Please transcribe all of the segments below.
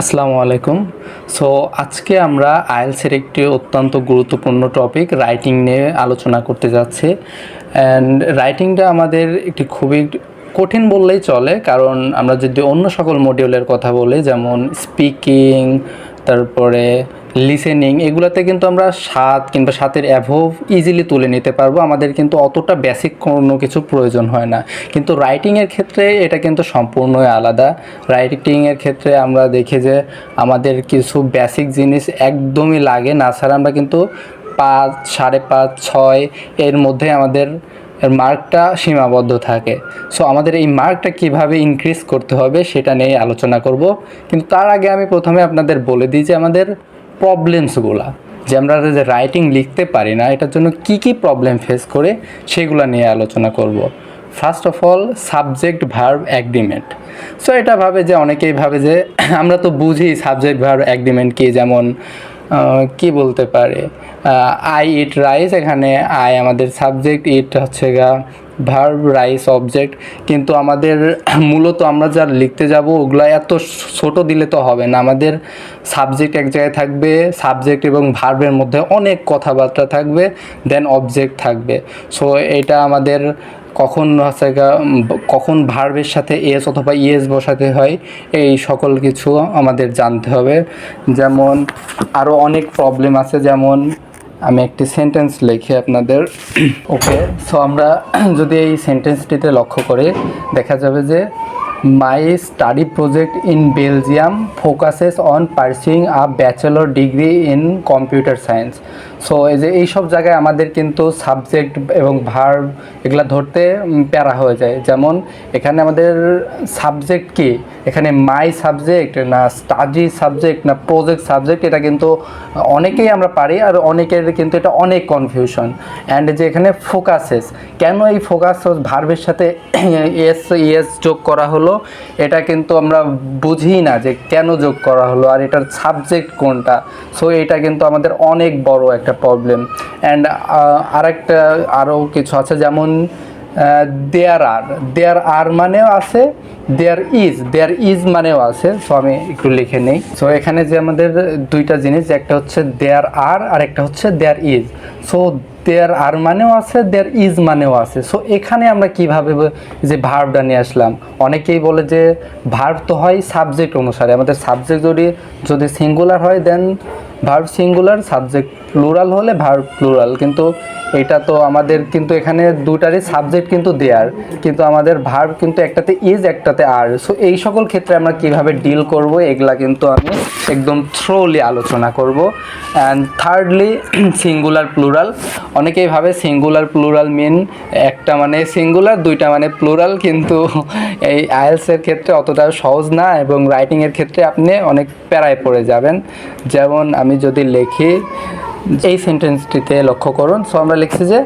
আসসালামু আলাইকুম। সো আজকে আমরা আইএলসের একটি অত্যন্ত গুরুত্বপূর্ণ টপিক রাইটিং নিয়ে আলোচনা করতে যাচ্ছি। অ্যান্ড রাইটিংটা আমাদের একটি খুবই কঠিন বললেই চলে, কারণ আমরা যদি অন্য সকল মডিউলের কথা বলি, যেমন স্পিকিং তারপরে লিসেনিং এগুলোতে কিন্তু আমরা সাত কিংবা সাতের অ্যাভোভ ইজিলি তুলে নিতে পারব। আমাদের কিন্তু অতটা বেসিক কোনো কিছু প্রয়োজন হয় না। কিন্তু রাইটিংয়ের ক্ষেত্রে এটা কিন্তু সম্পূর্ণই আলাদা। রাইটিংয়ের ক্ষেত্রে আমরা দেখি যে আমাদের কিছু বেসিক জিনিস একদমই লাগে না। ছাড়া আমরা কিন্তু পাঁচ, সাড়ে পাঁচ, ছয় এর মধ্যে আমাদের মার্কটা সীমাবদ্ধ থাকে। সো আমাদের এই মার্কটা কীভাবে ইনক্রিজ করতে হবে সেটা নিয়ে আলোচনা করব। কিন্তু তার আগে আমি প্রথমে আপনাদের বলে দিই যে আমাদের প্রবলেমসগুলা যে আমরা যে রাইটিং লিখতে পারি না, এটার জন্য কি কি প্রবলেম ফেস করে, সেগুলো নিয়ে আলোচনা করব। First of all subject verb agreement so এটা ভাবে যে অনেকেই ভাবে যে, আমরা তো বুঝি সাবজেক্ট ভার্ব অ্যাগ্রিমেন্ট কি, যেমন কি বলতে পারে? আই ইট রাইস এখানে আই আমাদের সাবজেক্ট ইট হচ্ছে গা ভার্ব রাইস অবজেক্ট কিন্তু আমাদের মূলত আমরা যা লিখতে যাব ওগুলো এত ছোট দিলে তো হবে না। আমাদের সাবজেক্ট এক জায়গায় থাকবে সাবজেক্ট এবং ভার্বের মধ্যে অনেক কথাবার্তা থাকবে দেন অবজেক্ট থাকবে। সো এটা আমাদের কখন হচ্ছে কখন ভার্বের সাথে এস অথবা ইএস বসাতে হয়, এই সকল কিছু আমাদের জানতে হবে। যেমন আরও অনেক প্রবলেম আছে, যেমন আমি একটি সেন্টেন্স লিখি আপনাদের। ওকে সো আমরা যদি এই সেন্টেন্সটিতে লক্ষ্য করি, দেখা যাবে যে my study project in Belgium focuses on parsing a bachelor degree in computer science so এই যে এইসব জায়গায় আমাদের কিন্তু সাবজেক্ট এবং ভার্ব এগুলা ধরতে প্যারা হয়ে যায়। যেমন, এখানে আমাদের সাবজেক্ট কি? এখানে মাই সাবজেক্ট না স্টাডি সাবজেক্ট না প্রজেক্ট সাবজেক্ট এটা কিন্তু অনেকেই আমরা পারি আর অনেকের কিন্তু এটা অনেক কনফিউশন অ্যান্ড যে এখানে ফোকাসেস কেন এই ফোকাস ভার্বের সাথে এস ইএস যোগ করা হলো? এটা কিন্তু আমরা বুঝি না যে কেন যোগ করা হলো আর এটার সাবজেক্ট কোনটা। সো এটা কিন্তু আমাদের অনেক বড় একটা প্রবলেম অ্যান্ড আরেকটা আরও কিছু আছে যেমন দেয়ার আর দেয়ার আর মানেও আছে দেয়ার ইজ দেয়ার ইজ মানেও আছে সো আমি একটু লিখে নেই। সো এখানে যে আমাদের দুইটা জিনিস, একটা হচ্ছে দেয়ার আর আর একটা হচ্ছে দেয়ার ইজ সো দেয়ার আর মানেও আছে দেয়ার ইজ মানেও আছে। সো এখানে আমরা কীভাবে যে ভার্বটা নিয়ে আসলাম? অনেকেই বলে যে ভার্ব তো হয় সাবজেক্ট অনুসারে। আমাদের সাবজেক্ট যদি যদি সিঙ্গুলার হয় then verb singular subject plural হলে ভার্ব প্লুরাল কিন্তু এটা তো আমাদের কিন্তু এখানে দুটারই সাবজেক্ট কিন্তু দেয়ার কিন্তু আমাদের ভার্ব কিন্তু একটাতে ইজ একটাতে আর সো এই সকল ক্ষেত্রে আমরা কীভাবে ডিল করব, এগুলা কিন্তু আমি একদম থ্রোলি আলোচনা করব। অ্যান্ড থার্ডলি সিঙ্গুলার প্লুরাল অনেকেই ভাবে সিঙ্গুলার প্লুরাল মিন একটা মানে সিঙ্গুলার দুইটা মানে প্লুরাল কিন্তু এই আয়েলসের ক্ষেত্রে অতটা সহজ না, এবং রাইটিংয়ের ক্ষেত্রে আপনি অনেক প্যারায় পড়ে যাবেন। যেমন আমি যদি লিখি এই সেন্টেন্সটিতে লক্ষ্য করুন। সো আমরা লিখছি যে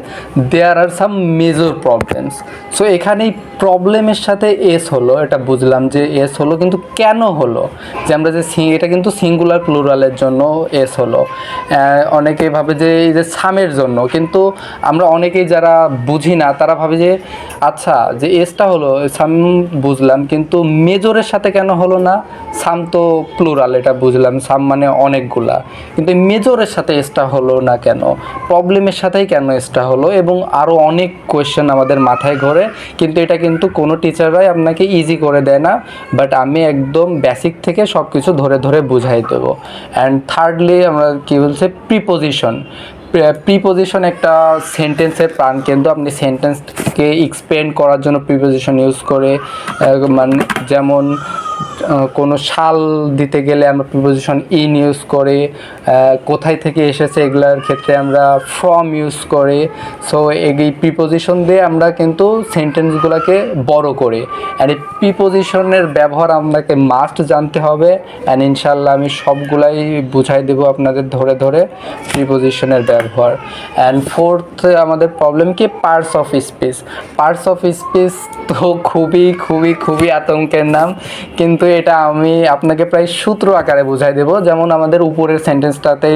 there are some major problems so এখানে এই প্রবলেমের সাথে এস হলো, এটা বুঝলাম যে এস হলো কিন্তু কেন হলো? যে আমরা যে এটা কিন্তু সিঙ্গুলার প্লুরালের জন্য এস হলো। অনেকে ভাবে যে এই যে সামের জন্য, কিন্তু আমরা অনেকেই যারা বুঝি না, তারা ভাবে যে আচ্ছা যে এসটা হলো সাম বুঝলাম, কিন্তু মেজরের সাথে কেন হলো না? সাম তো প্লুরাল এটা বুঝলাম সাম মানে অনেকগুলা। কিন্তু মেজরের সাথে এসটা হলো না কেন? প্রবলেমের সাথেই কেন এসটা হলো? এবং আরও অনেক কোয়েশ্চেন আমাদের মাথায় ঘোরে, কিন্তু এটা কিন্তু কোনো টিচাররাই আপনাকে ইজি করে দেয় না বাট আমি একদম বেসিক থেকে সব কিছু ধরে ধরে বুঝাই দেবো। অ্যান্ড থার্ডলি আমরা কী বলছে? প্রিপোজিশন প্রিপোজিশন একটা সেন্টেন্সের প্রাণ কেন্দ্র আপনি সেন্টেন্সকে এক্সপ্লেন করার জন্য প্রিপোজিশন ইউজ করে মানে যেমন কোনো শাল দিতে গেলে আমরা প্রিপোজিশন ইন ইউজ করে কোথায় থেকে এসেছে এগুলার ক্ষেত্রে আমরা ফ্রম ইউজ করে। সো এই প্রিপোজিশন দিয়ে আমরা কিন্তু সেন্টেন্সগুলোকে বড় করি। অ্যান্ড এই প্রিপোজিশনের ব্যবহার আপনাকে মাস্ট জানতে হবে। অ্যান্ড ইনশাল্লাহ আমি সবগুলাই বুঝাই দেবো আপনাদের ধরে ধরে প্রিপোজিশনের ব্যবহার। অ্যান্ড ফোর্থ আমাদের প্রবলেম কি? Parts of speech parts of speech তো খুবই খুবই খুবই আতঙ্কের নাম। কিন্তু কিন্তু এটা আমি আপনাকে প্রায় সূত্র আকারে বোঝাই দেবো। যেমন আমাদের উপরের সেন্টেন্সটাতে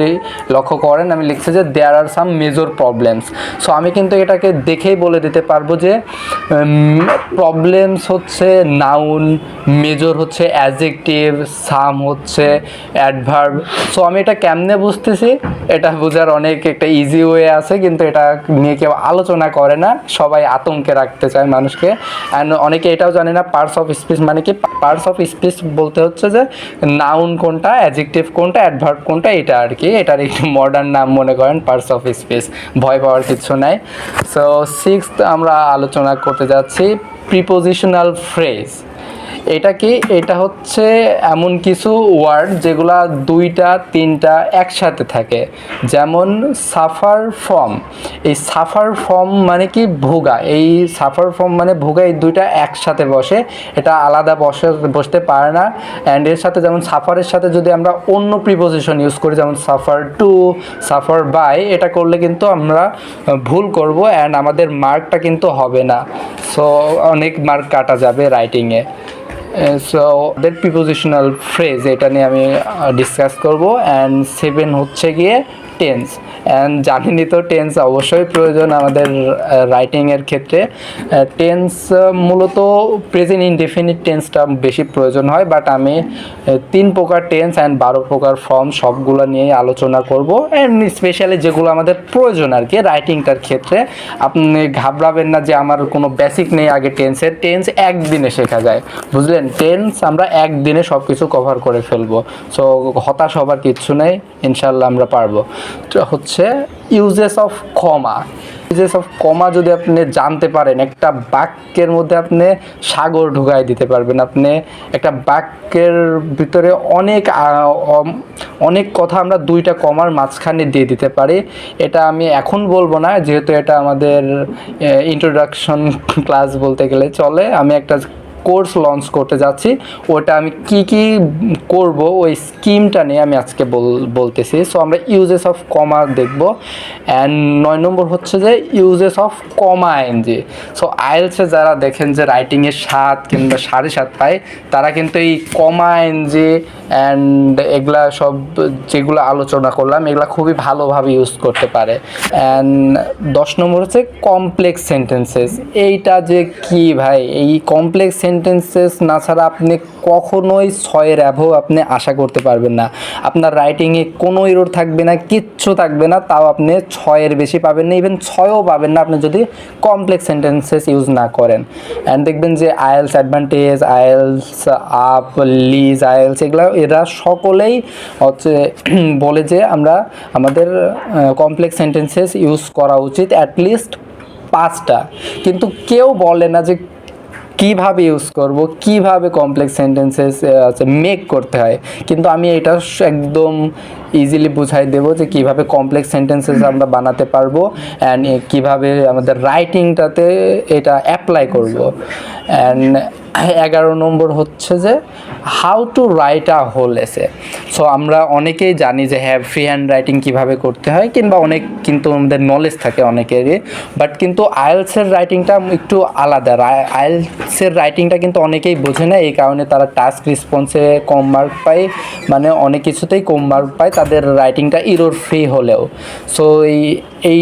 লক্ষ্য করেন, আমি লিখছি যে there are some major problems so আমি কিন্তু এটাকে দেখেই বলে দিতে পারব যে প্রবলেমস হচ্ছে নাউন মেজর হচ্ছে অ্যাজেকটিভ সাম হচ্ছে অ্যাডভার্ব সো আমি এটা কেমনে বুঝতেছি? এটা বোঝার অনেক একটা ইজি ওয়ে আছে, কিন্তু এটা নিয়ে কেউ আলোচনা করে না। সবাই আতঙ্কে রাখতে চায় মানুষকে। অ্যান্ড অনেকে এটাও জানে না পার্টস অফ স্পিচ মানে কি? পার্টস অফ স্পিচ বলতে হচ্ছে যে নাউন কোনটা অ্যাজেকটিভ কোনটা অ্যাডভার্ব কোনটা, এটা আর কি। এটার একটু মডার্ন নাম মনে করেন পার্টস অফ স্পেস ভয় পাওয়ার কিছু নাই। সো সিক্স আমরা আলোচনা করতে যাচ্ছি প্রিপোজিশনাল ফ্রেজ এটা কি? এটা হচ্ছে এমন কিছু ওয়ার্ড যেগুলা দুইটা, তিনটা একসাথে থাকে। যেমন সাফার ফর্ম। এই সাফার ফর্ম মানে কি? ভোগা। এই সাফার ফর্ম মানে ভোগা, এই দুইটা একসাথে বসে। এটা আলাদা বসে, বসতে পারে না। অ্যান্ড এর সাথে যেমন সাফারের সাথে যদি আমরা অন্য প্রিপোজিশন ইউজ করি, যেমন সাফার টু, সাফার বাই, এটা করলে কিন্তু আমরা ভুল করব। অ্যান্ড আমাদের মার্কটা কিন্তু হবে না। সো অনেক মার্ক কাটা যাবে রাইটিংয়ে সো দ্যাট প্রিপোজিশনাল ফ্রেজ এটা নিয়ে আমি ডিসকাস করব। অ্যান্ড সেভেন হচ্ছে গিয়ে টেন্স অ্যান্ড জানেনই তো টেন্স অবশ্যই প্রয়োজন আমাদের রাইটিংয়ের ক্ষেত্রে। টেন্স মূলত প্রেজেন্ট ইনডেফিনিট টেন্সটা বেশি প্রয়োজন হয় বাট আমি তিন প্রকার টেন্স অ্যান্ড বারো প্রকার ফর্ম সবগুলো নিয়ে আলোচনা করব। অ্যান্ড স্পেশালি যেগুলো আমাদের প্রয়োজন আর কি রাইটিংটার ক্ষেত্রে। আপনি ঘাবড়াবেন না যে আমার কোনো বেসিক নেই আগে টেন্সের টেন্স একদিনে শেখা যায়। বুঝলেন? টেন্স আমরা একদিনে সব কিছু কভার করে ফেলব। সো হতাশ হবার কিচ্ছু নেই ইনশাল্লাহ আমরা পারব। তো হচ্ছে uses of comma uses of comma যদি আপনি জানতে পারেন, একটা বাক্যের মধ্যে আপনি সাগর ঢুকাই দিতে পারবেন। আপনি একটা বাক্যের ভিতরে অনেক অনেক কথা আমরা দুইটা কমার মাঝখানে দিয়ে দিতে পারি। এটা আমি এখন বলব না, যেহেতু এটা আমাদের ইন্ট্রোডাকশন ক্লাস বলতে গেলে চলে। আমি একটা কোর্স লঞ্চ করতে যাচ্ছি। ওটা আমি কি কি করব, ওই স্কিমটা নিয়ে আমি আজকে বল- বলতেছি। সো আমরা ইউজেস অফ কমা দেখব। অ্যান্ড নয় নম্বর হচ্ছে যে ইউজেস অফ কমা এনজি সো আইএলসে যারা দেখেন যে রাইটিংয়ে সাত কিংবা সাড়ে সাত পায়, তারা কিন্তু এই কমা এনজি অ্যান্ড এগুলা সব যেগুলো আলোচনা করলাম, এগুলা খুবই ভালোভাবে ইউজ করতে পারে। অ্যান্ড দশ নম্বর হচ্ছে কমপ্লেক্স সেন্টেন্সেস এইটা যে কি ভাই? এই কমপ্লেক্স সেন্টেন্সেস না ছাড়া আপনি কখনোই ছয়ের অ্যাভো আপনি আশা করতে পারবেন না। আপনার রাইটিংয়ে কোনো ইরোর থাকবে না, কিচ্ছু থাকবে না, তাও আপনি ছয়ের বেশি পাবেন না ইভেন ছয়ও পাবেন না আপনি যদি কমপ্লেক্স সেন্টেন্সেস ইউজ না করেন। অ্যান্ড দেখবেন যে IELTS advantage IELTS up lease IELTS এগুলো, এরা সকলেই হচ্ছে বলে যে আমরা আমাদের কমপ্লেক্স সেন্টেন্সেস ইউজ করা উচিত অ্যাটলিস্ট পাঁচটা। কিন্তু কেউ বলে না যে কীভাবে ইউজ করব কীভাবে কমপ্লেক্স সেন্টেন্সেস মেক করতে হয়? কিন্তু আমি এটা একদম ইজিলি বুঝাই দেবো যে কীভাবে কমপ্লেক্স সেন্টেন্সেস আমরা বানাতে পারব অ্যান্ড কীভাবে আমাদের রাইটিংটাতে এটা অ্যাপ্লাই করব। অ্যান্ড এগারো নম্বর হচ্ছে যে how to write a whole essay so আমরা অনেকেই জানি যে হ্যাঁ ফ্রি হ্যান্ড রাইটিং কীভাবে করতে হয়, কিংবা অনেক কিন্তু আমাদের নলেজ থাকে অনেকেরই বাট কিন্তু আইএলসের রাইটিংটা একটু আলাদা। আয়েলসের রাইটিংটা কিন্তু অনেকেই বোঝে না, এই কারণে তারা টাস্ক রেসপন্সে কম মার্ক পায় মানে অনেক কিছুতেই কম মার্ক পায়, তাদের রাইটিংটা ইরোর ফ্রি হলেও। সো এই এই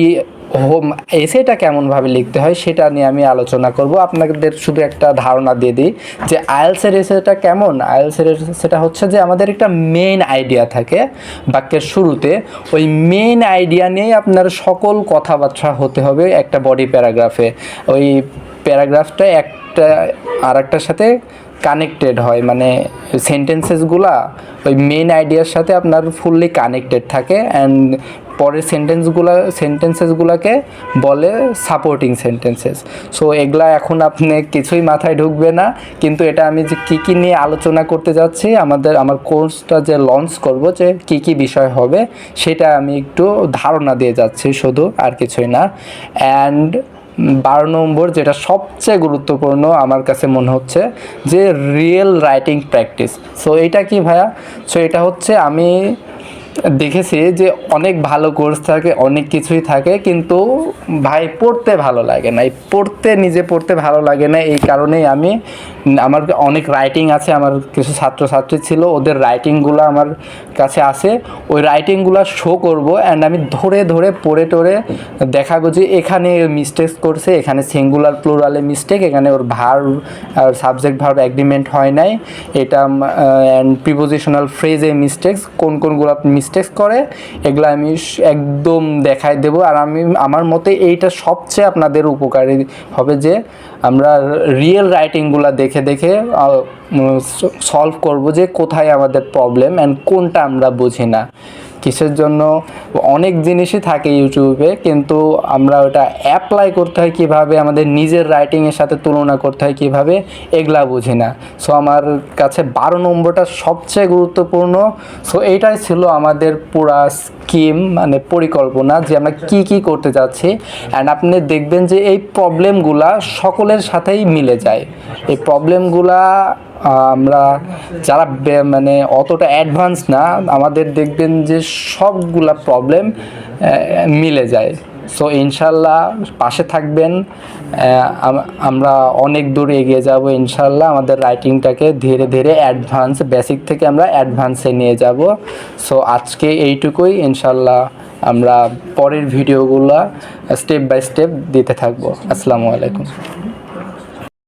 হোম এসেটা কেমনভাবে লিখতে হয় সেটা নিয়ে আমি আলোচনা করব। আপনাদের শুধু একটা ধারণা দিয়ে দিই যে আইএলসের এসেটা কেমন? আইএলসের সেটা হচ্ছে যে আমাদের একটা মেইন আইডিয়া থাকে বাক্যের শুরুতে। ওই মেইন আইডিয়া নিয়েই আপনার সকল কথাবার্তা হতে হবে একটা বডি প্যারাগ্রাফে ওই প্যারাগ্রাফটা একটা আর একটার সাথে কানেক্টেড হয়। মানে সেন্টেন্সেসগুলা ওই মেন আইডিয়ার সাথে আপনার ফুললি কানেক্টেড থাকে। অ্যান্ড পরের সেন্টেন্সগুলো সেন্টেন্সেসগুলোকে বলে সাপোর্টিং সেন্টেন্সেস সো এগুলা এখন আপনি কিছুই মাথায় ঢুকবে না, কিন্তু এটা আমি যে কী কী নিয়ে আলোচনা করতে যাচ্ছি, আমাদের, আমার কোর্সটা যে লঞ্চ করব, যে কী কী বিষয় হবে, সেটা আমি একটু ধারণা দিয়ে যাচ্ছি, শুধু আর কিছুই না। অ্যান্ড বারো নম্বর, যেটা সবচেয়ে গুরুত্বপূর্ণ আমার কাছে মনে হচ্ছে, যে রিয়েল রাইটিং প্র্যাকটিস সো এটা কি ভাইয়া? সো এটা হচ্ছে আমি দেখেছি যে অনেক ভালো কোর্স থাকে, অনেক কিছুই থাকে, কিন্তু ভাই পড়তে ভালো লাগে না। এই পড়তে, নিজে পড়তে ভালো লাগে না। এই কারণেই আমি, আমার অনেক রাইটিং আছে, আমার কিছু ছাত্রছাত্রী ছিল, ওদের রাইটিংগুলো আমার কাছে আছে। ওই রাইটিংগুলো শো করব অ্যান্ড আমি ধরে ধরে, পড়ে টড়ে দেখাবো যে এখানে মিস্টেক্স করছে, এখানে সিঙ্গুলার প্লুরালে মিস্টেক এখানে ওর ভার, আর সাবজেক্ট ভার্ব অ্যাগ্রিমেন্ট হয় নাই। এটা অ্যান্ড প্রিপোজিশনাল ফ্রেজে মিস্টেক্স কোন, কোনগুলো মিস্টেক্স করে, এগুলো আমি একদম দেখাই দেব। আর আমি, আমার মতে এইটা সবচেয়ে আপনাদের উপকারী হবে যে, আমরা রিয়েল রাইটিংগুলো দেখে দেখে সলভ করব যে কোথায় আমাদের প্রবলেম অ্যান্ড কোনটা আমরা বুঝি না। কিসের জন্য? অনেক জিনিসই থাকে ইউটিউবে কিন্তু আমরা ওটা অ্যাপ্লাই করতে হয় কীভাবে? আমাদের নিজের রাইটিংয়ের সাথে তুলনা করতে হয় কীভাবে? এগুলা বুঝি না। সো আমার কাছে বারো নম্বরটা সবচেয়ে গুরুত্বপূর্ণ। সো এইটাই ছিল আমাদের পুরা স্কিম মানে পরিকল্পনা যে আমরা কি কি করতে যাচ্ছি। অ্যান্ড আপনি দেখবেন যে এই প্রবলেমগুলা সকলের সাথেই মিলে যায়। এই প্রবলেমগুলা আমরা যারা মানে অতটা অ্যাডভান্স না, আমাদের দেখবেন যে সবগুলা প্রবলেম মিলে যায়। সো ইনশাল্লাহ পাশে থাকবেন। আমরা অনেক দূর এগিয়ে যাব ইনশাল্লাহ। আমাদের রাইটিংটাকে ধীরে ধীরে অ্যাডভান্স বেসিক থেকে আমরা অ্যাডভান্সে নিয়ে যাব। সো আজকে এইটুকুই। ইনশাল্লাহ আমরা পরের ভিডিওগুলো স্টেপ বাই স্টেপ দিতে থাকব। আসসালামু আলাইকুম।